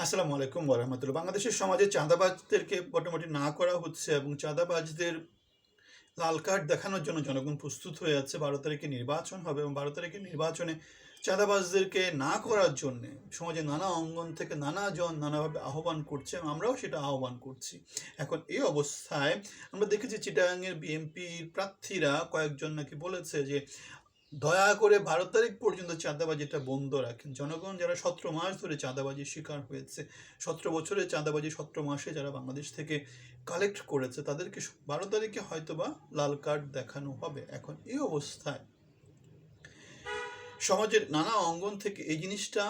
আসসালামু আলাইকুম ওরহামতুল্লাহ বাংলাদেশের সমাজে চাঁদাবাজদেরকে মোটামুটি না করা হচ্ছে এবং চাঁদাবাজদের লাল কার্ড দেখানোর জন্য জনগণ প্রস্তুত হয়ে যাচ্ছে বারো তারিখে নির্বাচন হবে এবং বারো তারিখে নির্বাচনে চাঁদাবাজদেরকে না করার জন্য সমাজে নানা অঙ্গন থেকে নানা জন নানাভাবে আহ্বান করছে এবং আমরাও সেটা আহ্বান করছি। এখন এই অবস্থায় আমরা দেখেছি চিটাগাংয়ের বিএনপির প্রার্থীরা কয়েকজন নাকি বলেছে যে দয়া করে বারো তারিখ পর্যন্ত চাঁদাবাজিটা বন্ধ রাখেন। জনগণ যারা সতেরো মাস ধরে চাঁদাবাজির শিকার হয়েছে, সতেরো বছরের চাঁদাবাজি সতেরো মাসে যারা বাংলাদেশ থেকে কালেক্ট করেছে, তাদেরকে বারো তারিখে হয়তোবা লাল কার্ড দেখানো হবে। এখন এই অবস্থায় সমাজের নানা অঙ্গন থেকে এই জিনিসটা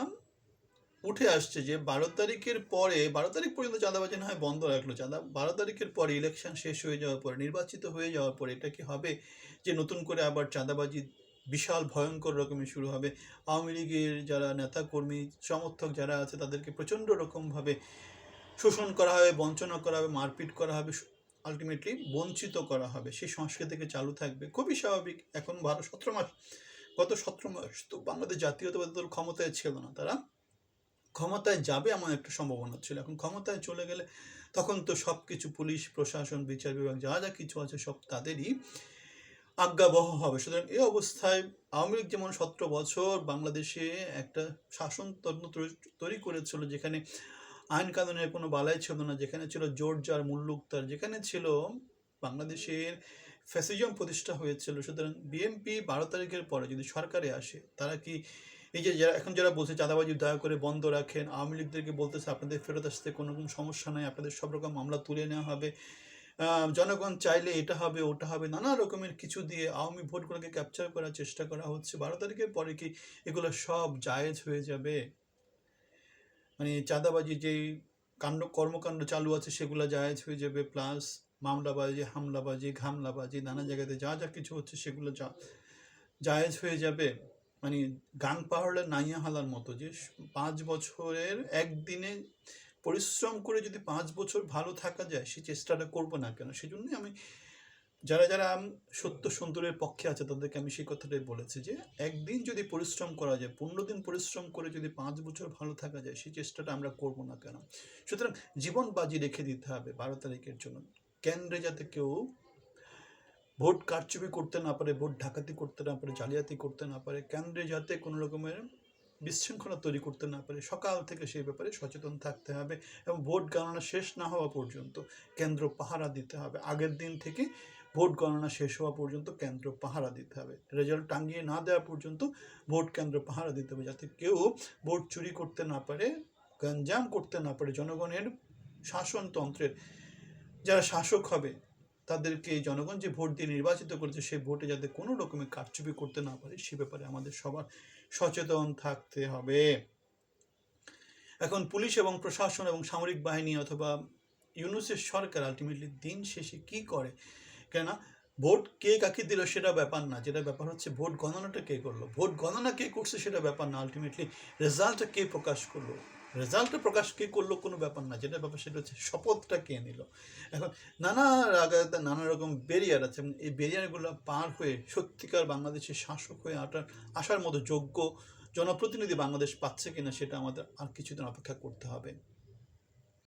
উঠে আসছে যে বারো তারিখের পরে, বারো তারিখ পর্যন্ত চাঁদাবাজি না হয় বন্ধ রাখল। চাঁদা, বারো তারিখের পরে ইলেকশন শেষ হয়ে যাওয়ার পরে, নির্বাচিত হয়ে যাওয়ার পরে এটা কি হবে যে নতুন করে আবার চাঁদাবাজি বিশাল ভয়ঙ্কর রকমের শুরু হবে। আওয়ামী লীগের যারা নেতাকর্মী, সমর্থক যারা আছে, তাদেরকে প্রচণ্ড রকমভাবে শোষণ করা হবে, বঞ্চনা করা হবে, মারপিট করা হবে আলটিমেটলি বঞ্চিত করা হবে। সেই সংস্কৃতি থেকে চালু থাকবে। খুবই স্বাভাবিক। এখন ভারত সতেরো মাস। গত সতেরো মাস তো বাংলাদেশ জাতীয়তাবাদী দল ক্ষমতায় ছিল না। তারা ক্ষমতায় যাবে এমন একটা সম্ভাবনা ছিল। এখন ক্ষমতায় চলে গেলে তখন তো সব কিছু পুলিশ, প্রশাসন, বিচার বিভাগ, যা যা কিছু আছে সব তাদেরই। আজ্ঞাবহ হবে। সুতরাং এই অবস্থায় আওয়ামী লীগ যেমন সতেরো বছর বাংলাদেশে একটা শাসনতন্ত্র তৈরি- করেছিল, যেখানে আইন কানুনের কোনো বালাই ছিল না, যেখানে ছিল জোর যার মুল্লুকতার, যেখানে ছিল বাংলাদেশের ফ্যাসিজম প্রতিষ্ঠা হয়েছিল। সুতরাং বিএনপি বারো তারিখের পরে যদি সরকারে আসে, তারা কি এই যে যারা এখন যারা বলছে চাঁদাবাজি দয়া করে বন্ধ রাখেন, আওয়ামী লীগদেরকে বলতেছে আপনাদের ফেরত আসতে কোনো রকম সমস্যা নাই, আপনাদের সব রকম মামলা তুলে নেওয়া হবে জনগণ চাইলে এটা হবে, ওটা হবে, নানা রকমের কিছু দিয়ে আওয়ামী ভোটগুলোকে ক্যাপচার করার চেষ্টা করা হচ্ছে। বারো তারিখের পরে কি এগুলো সব জায়েজ হয়ে যাবে? মানে চাঁদাবাজি যেই কাণ্ড, কর্মকাণ্ড চালু আছে সেগুলো জায়েজ হয়ে যাবে প্লাস মামলাবাজি, হামলাবাজি, ঘামলাবাজি, নানা জায়গাতে যা যা কিছু হচ্ছে সেগুলো যা, জায়েজ হয়ে যাবে। মানে গান পাহাড়ের নাইয়া হালার মতো যে পাঁচ বছরের একদিনে পরিশ্রম করে যদি পাঁচ বছর ভালো থাকা যায় সেই চেষ্টাটা করব না কেন? সেজন্যই আমি যারা যারা সত্য সুন্দরের পক্ষে আছে, তাদেরকে আমি সেই কথাটাই বলেছি যে, একদিন যদি পরিশ্রম করা যায়, পনেরো দিন পরিশ্রম করে যদি পাঁচ বছর ভালো থাকা যায় সেই চেষ্টাটা আমরা করব না কেন? সুতরাং জীবন বাজি রেখে দিতে হবে বারো তারিখের জন্য। কেন্দ্রে যাতে কেউ ভোট কারচুপি করতে না পারে, ভোট ডাকাতি করতে না পারে, জালিয়াতি করতে না পারে, কেন্দ্রে যাতে কোনো রকমের বিশৃঙ্খলা তৈরি করতে না পারে, সকাল থেকে সেই ব্যাপারে সচেতন থাকতে হবে এবং ভোট গণনা শেষ না হওয়া পর্যন্ত কেন্দ্র পাহারা দিতে হবে। আগের দিন থেকে ভোট গণনা শেষ হওয়া পর্যন্ত কেন্দ্র পাহারা দিতে হবে। রেজাল্ট টাঙ্গিয়ে না দেওয়া পর্যন্ত ভোট কেন্দ্র পাহারা দিতে হবে যাতে কেউ ভোট চুরি করতে না পারে, গঞ্জাম করতে না পারে। জনগণের শাসনতন্ত্রের যারা শাসক হবে, তাদেরকে জনগণ যে ভোট দিয়ে নির্বাচিত করেছে, সেই ভোটে যাতে কোনো রকমের কারচুপি করতে না পারে, সে ব্যাপারে আমাদের সবার সচেতন থাকতে হবে। এখন পুলিশ এবং প্রশাসন এবং সামরিক বাহিনী অথবা ইউনুসের সরকার আলটিমেটলি দিন শেষে কি করে? কেননা, ভোট কে কাকে দিল সেটা ব্যাপার না। যেটা ব্যাপার হচ্ছে, ভোট গণনাটা কে করল? ভোট গণনা কে করছে সেটা ব্যাপার না। আলটিমেটলি রেজাল্টটা কে প্রকাশ করল? রেজাল্টটা প্রকাশ কে করল কোনো ব্যাপার না, যেটা ব্যাপার সেটা হচ্ছে শপথটা কে নিল। এখন নানা রাগাতে নানা রকম ব্যারিয়ার আছে এই ব্যারিয়ারগুলো পার হয়ে সত্যিকার বাংলাদেশের শাসক হয়ে আটার আসার মতো যোগ্য জনপ্রতিনিধি বাংলাদেশ পাচ্ছে কিনা সেটা আমাদের আর কিছুদিন অপেক্ষা করতে হবে।